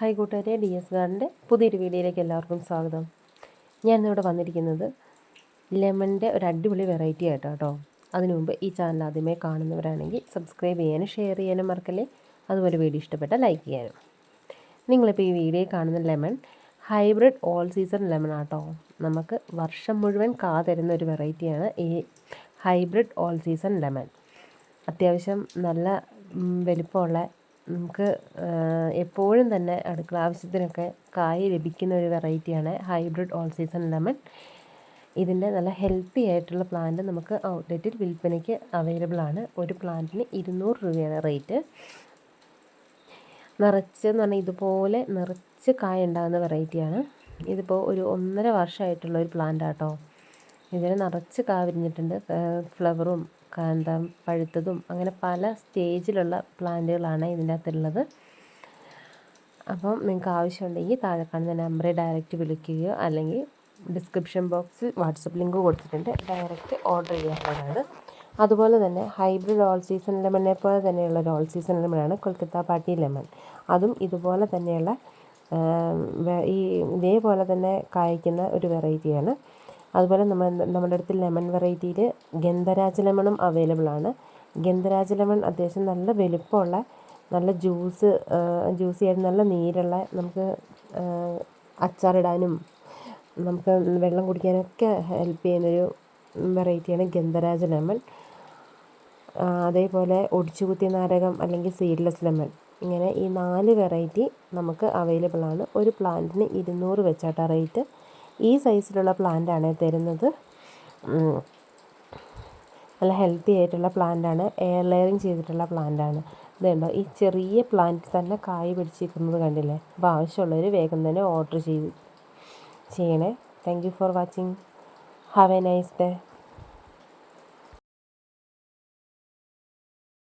Hi കൂട്ടുകാരെ D S ഗാർഡിന്റെ പുതിയൊരു വീഡിയോയിലേക്ക് എല്ലാവർക്കും സ്വാഗതം. ഞാൻ ഇന്നിവിടെ വന്നിരിക്കുന്നത് ലെമണിന്റെ ഒരു അടിപൊളി വെറൈറ്റി ആയിട്ടോ കേട്ടോ. അതിനു മുമ്പ് ഈ ചാനൽ ആദ്യമേ കാണുന്നവരാണെങ്കിൽ സബ്സ്ക്രൈബ് ചെയ്യാനും ഷെയർ ചെയ്യാനും മറക്കല്ലേ? അതുപോലെ വീഡിയോ ഇഷ്ടപ്പെട്ട ലൈക്ക് ചെയ്യാനും. നിങ്ങളിപ്പോൾ ഈ വീഡിയോ കാണുന്ന lemon hybrid all season lemon auto. നമുക്ക് വർഷം മുഴുവൻ കാ തരുന്ന ഒരു വെറൈറ്റിയാണ് ഈ ഹൈബ്രിഡ് ഓൾ സീസൺ ലെമൺ. അത്യാവശ്യം നല്ല വലിപ്പമുള്ള നമുക്ക് എപ്പോഴും തന്നെ അടുക്കള ആവശ്യത്തിനൊക്കെ കായ് ലഭിക്കുന്ന ഒരു വെറൈറ്റിയാണ് ഹൈബ്രിഡ് ഓൾ സീസൺ ലെമൺ ഇതിന്റെ നല്ല ഹെൽത്തി ആയിട്ടുള്ള പ്ലാന്റ് നമുക്ക് ഔട്ട്ലെറ്റിൽ വിൽപ്പനയ്ക്ക് അവൈലബിൾ ആണ്. ഒരു പ്ലാന്റിന് ഇരുന്നൂറ് രൂപയാണ് റേറ്റ് നിറച്ച് എന്ന് പറഞ്ഞാൽ ഇതുപോലെ നിറച്ച് കായ ഉണ്ടാകുന്ന വെറൈറ്റിയാണ് ഇതിപ്പോൾ ഒരു ഒന്നര വർഷമായിട്ടുള്ള ഒരു പ്ലാന്റ് ആട്ടോ. ഇതിന് നിറച്ച് കാ വിരിഞ്ഞിട്ടുണ്ട് ഫ്ലവറും കാന്തം പഴുത്തതും അങ്ങനെ പല സ്റ്റേജിലുള്ള പ്ലാന്റുകളാണ് ഇതിന്റെ അകത്തുള്ളത് അപ്പം നിങ്ങൾക്ക് ആവശ്യമുണ്ടെങ്കിൽ താഴെ കാണുന്ന നമ്പറെ ഡയറക്റ്റ് വിളിക്കുകയോ അല്ലെങ്കിൽ ഡിസ്ക്രിപ്ഷൻ ബോക്സിൽ വാട്സപ്പ് ലിങ്ക് കൊടുത്തിട്ടുണ്ട്. ഡയറക്റ്റ് ഓർഡർ ചെയ്യാവുന്നതാണ്. അതുപോലെ തന്നെ ഹൈബ്രിഡ് ഓൾ സീസൺ ലെമണിനെ പോലെ തന്നെയുള്ള ഒരു ഓൾ സീസൺ ലെമണാണ് കൊൽക്കത്ത പാട്ടി ലെമൺ. അതും ഇതുപോലെ തന്നെയുള്ള ഈ ഇതേപോലെ തന്നെ കായ്ക്കുന്ന ഒരു വെറൈറ്റിയാണ്. അതുപോലെ നമ്മൾ നമ്മുടെ അടുത്ത് ലെമൺ വെറൈറ്റിയിൽ ഗന്ധരാജ ലെമണും അവൈലബിൾ ആണ്. ഗന്ധരാജ ലെമൺ അത്യാവശ്യം നല്ല വലുപ്പമുള്ള നല്ല ജ്യൂസ് ജ്യൂസി നല്ല നീരുള്ള നമുക്ക് അച്ചാറിടാനും നമുക്ക് വെള്ളം കുടിക്കാനൊക്കെ ഹെൽപ്പ് ചെയ്യുന്നൊരു വെറൈറ്റിയാണ് ഗന്ധരാജ ലെമൺ അതേപോലെ ഒടിച്ചുകുത്തിയ നാരകം അല്ലെങ്കിൽ സീഡ്ലെസ് ലെമൺ ഇങ്ങനെ ഈ നാല് വെറൈറ്റി നമുക്ക് അവൈലബിൾ ആണ്. ഒരു പ്ലാന്റിന് ഇരുന്നൂറ് വെച്ചാട്ട റേറ്റ് ഈ സൈസിലുള്ള പ്ലാന്റാണ് തരുന്നത്. നല്ല ഹെൽത്തി ആയിട്ടുള്ള പ്ലാന്റാണ് എയർ ലെയറിങ് ചെയ്തിട്ടുള്ള പ്ലാന്റാണ് ഇതുണ്ടോ ഈ ചെറിയ പ്ലാന്റ് തന്നെ കായ് പിടിച്ചിരിക്കുന്നത് കണ്ടില്ലേ? അപ്പോൾ ആവശ്യമുള്ളവർ വേഗം തന്നെ ഓർഡർ ചെയ്ത് ചെയ്യണേ. Thank you for watching have a nice day